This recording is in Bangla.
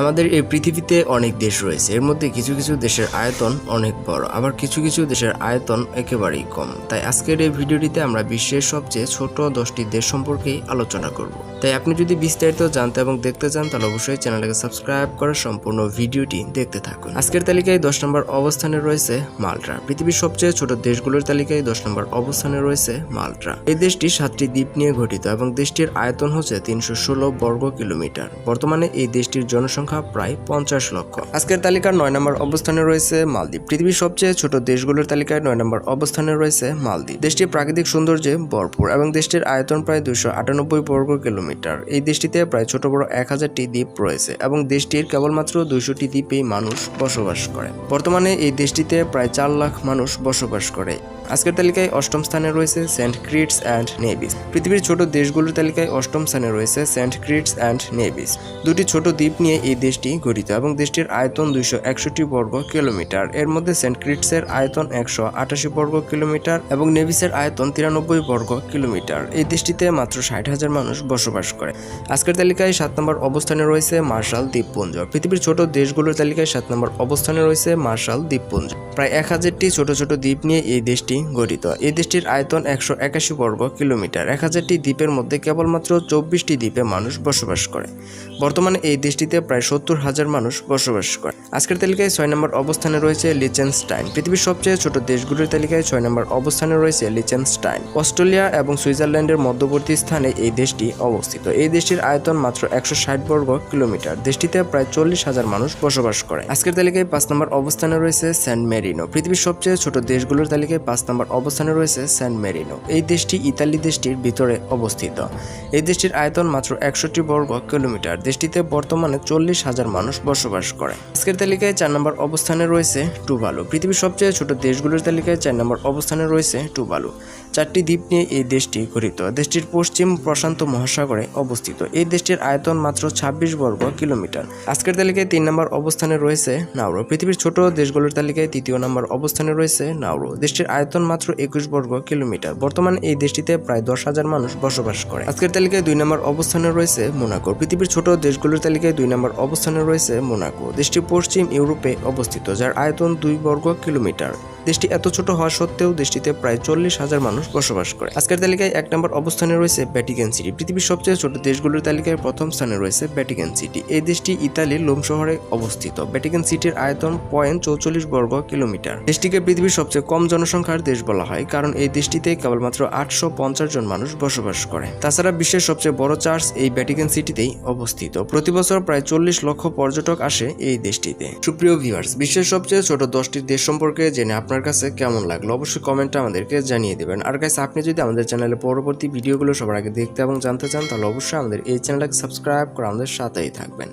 আমাদের এই পৃথিবীতে অনেক দেশ রয়েছে। এর মধ্যে কিছু কিছু দেশের আয়তন অনেক বড়, আবার কিছু কিছু দেশের আয়তন একেবারেই কম। তাই আজকের এই ভিডিওটিতে আমরা বিশ্বের সবচেয়ে ছোট দশটি দেশ সম্পর্কেই আলোচনা করব। তাই আপনি যদি বিস্তারিত জানতে এবং দেখতে চান, তাহলে অবশ্যই চ্যানেলটাকে সাবস্ক্রাইব করে সম্পূর্ণ ভিডিওটি দেখতে থাকুন। আজকের তালিকায় দশ নম্বর অবস্থানে রয়েছে মাল্টা পৃথিবীর সবচেয়ে ছোট দেশগুলোর তালিকায় দশ নম্বর অবস্থানে রয়েছে মাল্টা এই দেশটি সাতটি দ্বীপ নিয়ে গঠিত এবং দেশটির আয়তন হচ্ছে তিনশো ষোলো বর্গ কিলোমিটার। বর্তমানে এই দেশটির জনসংখ্যা প্রায় পঞ্চাশ লক্ষ। আজকের তালিকার নয় নম্বর অবস্থানে রয়েছে মালদ্বীপ। পৃথিবীর সবচেয়ে ছোট দেশগুলোর তালিকায় নয় নম্বর অবস্থানে রয়েছে মালদ্বীপ। দেশটির প্রাকৃতিক সৌন্দর্যে ভরপুর এবং দেশটির আয়তন প্রায় দুশো আটানব্বই বর্গ কিলোমিটার। এই দেশটিতে প্রায় ছোট বড় এক হাজারটি দ্বীপ রয়েছে এবং দেশটির কেবলমাত্র দুইশোটি দ্বীপেই মানুষ বসবাস করে। বর্তমানে এই দেশটিতে প্রায় চার লাখ মানুষ বসবাস করে। আজকের তালিকায় অষ্টম স্থানে রয়েছে সেন্ট ক্রিটস অ্যান্ড নেভিস। পৃথিবীর ছোট দেশগুলোর তালিকায় অষ্টম স্থানে রয়েছে সেন্ট ক্রিটস অ্যান্ড নেভিস। দুটি ছোট দ্বীপ নিয়ে এই দেশটি গঠিত এবং দেশটির আয়তন দুইশো একষট্টি বর্গ কিলোমিটার। এর মধ্যে সেন্ট ক্রিটসের আয়তন একশো আটাশি বর্গ কিলোমিটার এবং নেভিসের আয়তন তিরানব্বই বর্গ কিলোমিটার। এই দেশটিতে মাত্র ষাট হাজার মানুষ বসবাস করে। আজকের তালিকায় সাত নম্বর অবস্থানে রয়েছে মার্শাল দ্বীপপুঞ্জ। পৃথিবীর ছোট দেশগুলোর তালিকায় সাত নম্বর অবস্থানে রয়েছে মার্শাল দ্বীপপুঞ্জ। প্রায় এক হাজারটি ছোট ছোট দ্বীপ নিয়ে এই দেশটি গঠিত। এই দেশটির আয়তন একশো একাশি বর্গ কিলোমিটার। এক হাজারটি দ্বীপের মধ্যে কেবলমাত্র চব্বিশটি দ্বীপে মানুষ বসবাস করে। বর্তমানে এই দেশটিতে প্রায় সত্তর হাজার মানুষ বসবাস করে। আজকের তালিকায় ছয় নম্বর অবস্থানে রয়েছে লিচেনস্টাইন। পৃথিবীর সবচেয়ে ছোট দেশগুলোর তালিকায় ছয় নম্বর অবস্থানে রয়েছে লিচেনস্টাইন। অস্ট্রেলিয়া এবং সুইজারল্যান্ডের মধ্যবর্তী স্থানে এই দেশটি অবস্থিত। এই দেশটির আয়তন মাত্র একশো ষাট বর্গ কিলোমিটার। দেশটিতে প্রায় চল্লিশ হাজার মানুষ বসবাস করে। আজকের তালিকায় পাঁচ নম্বর অবস্থানে রয়েছে স্যান মেরিনো। পৃথিবীর সবচেয়ে ছোট দেশগুলোর তালিকায় পাঁচ নম্বর অবস্থানে রয়েছে স্যান মেরিনো। এই দেশটি ইতালি দেশটির ভিতরে অবস্থিত। এই দেশটির আয়তন মাত্র একষট্টি বর্গ কিলোমিটার। দেশটিতে বর্তমানে চল্লিশ হাজার মানুষ বসবাস করে। আজকের তালিকায় চার নম্বর অবস্থানে রয়েছে টুবালু। পৃথিবীর সবচেয়ে ছোট দেশগুলোর তালিকায় চার নম্বর অবস্থানে রয়েছে টুভালু চারটি দ্বীপ নিয়ে এই দেশটি গঠিত। দেশটির পশ্চিম প্রশান্ত মহাসাগরে অবস্থিত। এই দেশটির আয়তন মাত্র ছাব্বিশ বর্গ কিলোমিটার। আজকের তালিকায় তিন নম্বর অবস্থানে রয়েছে নাউরো পৃথিবীর ছোট দেশগুলোর তালিকায় তৃতীয় নম্বর অবস্থানে রয়েছে নাউরো দেশটির আয়তন মাত্র একুশ বর্গ কিলোমিটার। বর্তমানে এই দেশটিতে প্রায় দশ হাজার মানুষ বসবাস করে। আজকের তালিকায় দুই নম্বর অবস্থানে রয়েছে মোনাকো। পৃথিবীর ছোট দেশগুলোর তালিকায় দুই নম্বর অবস্থানে রয়েছে মোনাকো। দেশটি পশ্চিম ইউরোপে অবস্থিত, যার আয়তন দুই বর্গ কিলোমিটার। দেশটি এত ছোট হওয়া সত্ত্বেও দেশটিতে প্রায় চল্লিশ হাজার মানুষ বসবাস করে। আজকের তালিকায় এক নম্বর অবস্থানে রয়েছে ভ্যাটিকান সিটি। পৃথিবীর সবচেয়ে ছোট দেশগুলোর তালিকায় প্রথম স্থানে রয়েছে ভ্যাটিকান সিটি। এই দেশটি ইতালির লোম শহরে অবস্থিত। ভ্যাটিকান সিটির আয়তন পয়েন্ট চৌচল্লিশ বর্গ কিলোমিটার। দেশটিকে পৃথিবীর সবচেয়ে কম জনসংখ্যার দেশ বলা হয়, কারণ এই দেশটিতে কেবলমাত্র আটশো পঞ্চাশ জন মানুষ বসবাস করে। তাছাড়া বিশ্বের সবচেয়ে বড় চার্চ এই ভ্যাটিকান সিটিতেই অবস্থিত। প্রতি বছর প্রায় চল্লিশ লক্ষ পর্যটক আসে এই দেশটিতে। সুপ্রিয় ভিউয়ার্স, বিশ্বের সবচেয়ে ছোট দশটি দেশ সম্পর্কে জেনে আপনার কাছে কেমন লাগল, অবশ্যই কমেন্টে আমাদেরকে জানিয়ে দেবেন। আর কাছে আপনি যদি আমাদের চ্যানেলে পরবর্তী ভিডিওগুলো সবার আগে দেখতে এবং জানতে চান, তাহলে অবশ্যই আমাদের এই চ্যানেলটাকে সাবস্ক্রাইব করে আমাদের সাথেই থাকবেন।